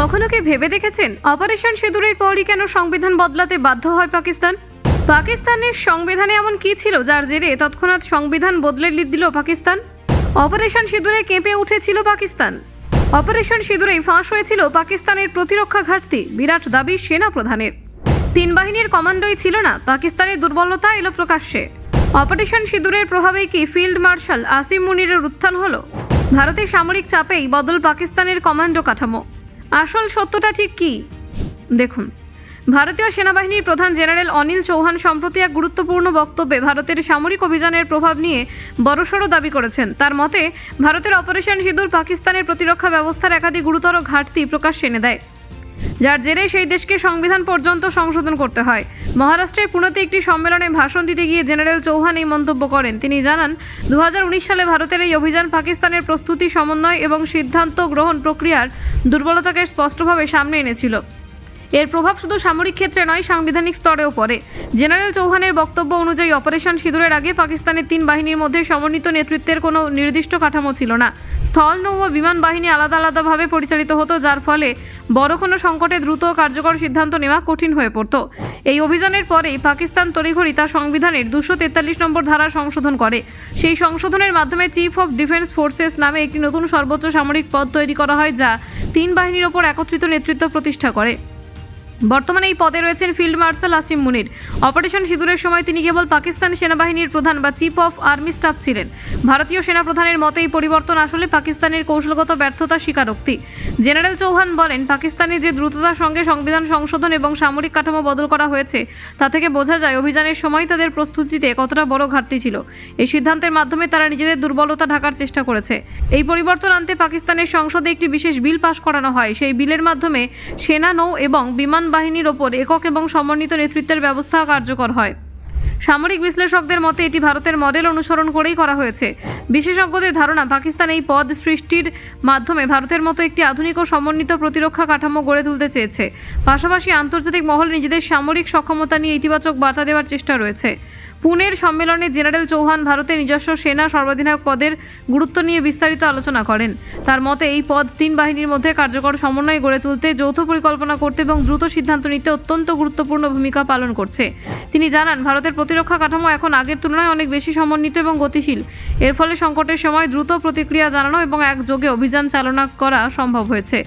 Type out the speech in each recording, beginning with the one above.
কখনো কি ভেবে দেখেছেন? অপারেশন সিঁদুরের পরই কেন সংবিধান বদলাতে বাধ্য হয় পাকিস্তান? পাকিস্তানের সংবিধানে এমন কি ছিল যার জেরে তৎক্ষণাৎ সংবিধান বদলে দিল পাকিস্তান? অপারেশন সিঁদুরে কেঁপে উঠেছিল পাকিস্তান। অপারেশন সিঁদুরে ফাঁস হয়েছিল পাকিস্তানের প্রতিরক্ষা ঘাটতি, বিরাট দাবি সেনা প্রধানের তিন বাহিনীর কমান্ডোই ছিল না, পাকিস্তানের দুর্বলতা এলো প্রকাশ্যে। অপারেশন সিঁদুরের প্রভাবেই কি ফিল্ড মার্শাল আসিম মুনিরের উত্থান হলো? ভারতের সামরিক চাপেই বদল পাকিস্তানের কমান্ডো কাঠামো। আসল সত্যটা ঠিক কি? দেখুন, ভারতীয় সেনাবাহিনীর প্রধান জেনারেল অনিল চৌহান সম্প্রতি এক গুরুত্বপূর্ণ বক্তব্যে ভারতের সামরিক অভিযানের প্রভাব নিয়ে বড়সড় দাবি করেছেন। তার মতে, ভারতের অপারেশন সিঁদুর পাকিস্তানের প্রতিরক্ষা ব্যবস্থার একাধিক গুরুতর ঘাটতি প্রকাশ এনে দেয়। যার জেরে সেই দেশকে সংবিধান পর্যন্ত সংশোধন করতে হয়। মহারাষ্ট্রের পুনেতে একটি সম্মেলনে ভাষণ দিতে গিয়ে জেনারেল চৌহান এই মন্তব্য করেন। তিনি জানান দু হাজার উনিশ সালে ভারতের এই অভিযান পাকিস্তানের প্রস্তুতি, সমন্বয় এবং সিদ্ধান্ত গ্রহণ প্রক্রিয়ার দুর্বলতাকে স্পষ্টভাবে সামনে এনেছিল। এর প্রভাব শুধু সামরিক ক্ষেত্রে নয়, সাংবিধানিক স্তরেও পড়ে। জেনারেল চৌহানের বক্তব্য অনুযায়ী অপারেশন সিঁদুরের আগে পাকিস্তানের তিন বাহিনীর মধ্যে সমন্বিত নেতৃত্বের কোনো নির্দিষ্ট কাঠামো ছিল না। স্থল, নৌ ও বিমান বাহিনী আলাদা আলাদাভাবে পরিচালিত হতো, যার ফলে বড় কোনো সংকটে দ্রুত কার্যকর সিদ্ধান্ত নেওয়া কঠিন হয়ে পড়ত। এই অভিযানের পরেই পাকিস্তান তড়িঘড়ি তার সংবিধানের দুশো তেতাল্লিশ নম্বর ধারা সংশোধন করে। সেই সংশোধনের মাধ্যমে চিফ অফ ডিফেন্স ফোর্সেস নামে একটি নতুন সর্বোচ্চ সামরিক পদ তৈরি করা হয়, যা তিন বাহিনীর ওপর একত্রিত নেতৃত্ব প্রতিষ্ঠা করে। বর্তমানে এই পদে রয়েছেন field marshal Asim Munir. Operation সিঁদুরের সময় তিনি কেবল পাকিস্তান সেনাবাহিনীর প্রধান বা চিফ অফ আর্মি স্টাফ ছিলেন। ভারতীয় সেনা প্রধানের মতে এই পরিবর্তন আসলে পাকিস্তানের কৌশলগত ব্যর্থতা স্বীকারোক্তি। জেনারেল চৌহান বলেন পাকিস্তানের যে দ্রুততার সঙ্গে সংবিধান সংশোধন এবং সামরিক কাঠামো বদল করা হয়েছে, তা থেকে বোঝা যায় অভিযানের সময় তাদের প্রস্তুতিতে কতটা বড় ঘাটতি ছিল। এই সিদ্ধান্তের মাধ্যমে তারা নিজেদের দুর্বলতা ঢাকার চেষ্টা করেছে। এই পরিবর্তন আনতে পাকিস্তানের সংসদে একটি বিশেষ বিল পাশ করানো হয়। সেই বিলের মাধ্যমে সেনা, নৌ এবং বিমান বাহিনীর ওপর একক এবং সমন্বিত নেতৃত্বের ব্যবস্থা কার্যকর হয়। সামরিক বিশ্লেষকদের মতে, এটি ভারতের মডেল অনুসরণ করেই করা হয়েছে। বিশেষজ্ঞদের ধারণা, পাকিস্তান এই পদ সৃষ্টির মাধ্যমে ভারতের মতো একটি আধুনিক ও সমন্বিত প্রতিরক্ষা কাঠামো গড়ে তুলতে চেয়েছে। পাশাপাশি আন্তর্জাতিক মহল নিজেদের সামরিক সক্ষমতা নিয়ে ইতিবাচক বার্তা দেওয়ার চেষ্টা রয়েছে। পুনের সম্মেলনে জেনারেল চৌহান ভারতের নিজস্ব সেনা সর্বাধিনায়ক পদের গুরুত্ব নিয়ে বিস্তারিত আলোচনা করেন। তার মতে, এই পদ তিন বাহিনীর মধ্যে কার্যকর সমন্বয় গড়ে তুলতে, যৌথ পরিকল্পনা করতে এবং দ্রুত সিদ্ধান্ত নিতে অত্যন্ত গুরুত্বপূর্ণ ভূমিকা পালন করছে। তিনি জানান, ভারতের প্রতিরক্ষা কাঠামো এখন আগের তুলনায় অনেক বেশি সমন্বিত এবং গতিশীল। এর ফলে সংকটের সময় দ্রুত প্রতিক্রিয়া জানানো এবং একযোগে অভিযান চালনা করা সম্ভব হয়েছে।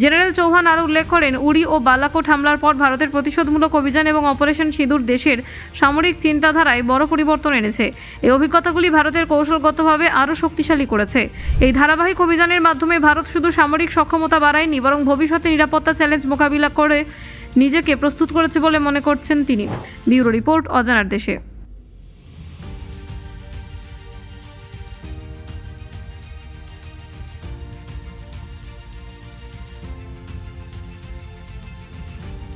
জেনারেল চৌহান আরও উল্লেখ করেন, উড়ি ও বালাকোট হামলার পর ভারতের প্রতিশোধমূলক অভিযান এবং অপারেশন সিঁদুর দেশের সামরিক চিন্তাধারায় বড় পরিবর্তন এনেছে। এই অভিজ্ঞতাগুলি ভারতের কৌশলগতভাবে আরও শক্তিশালী করেছে। এই ধারাবাহিক অভিযানের মাধ্যমে ভারত শুধু সামরিক সক্ষমতা বাড়ায়নি, বরং ভবিষ্যতে নিরাপত্তা চ্যালেঞ্জ মোকাবিলা করে নিজেকে প্রস্তুত করেছে বলে মনে করছেন তিনি। ব্যুরো রিপোর্ট অজানার দেশে।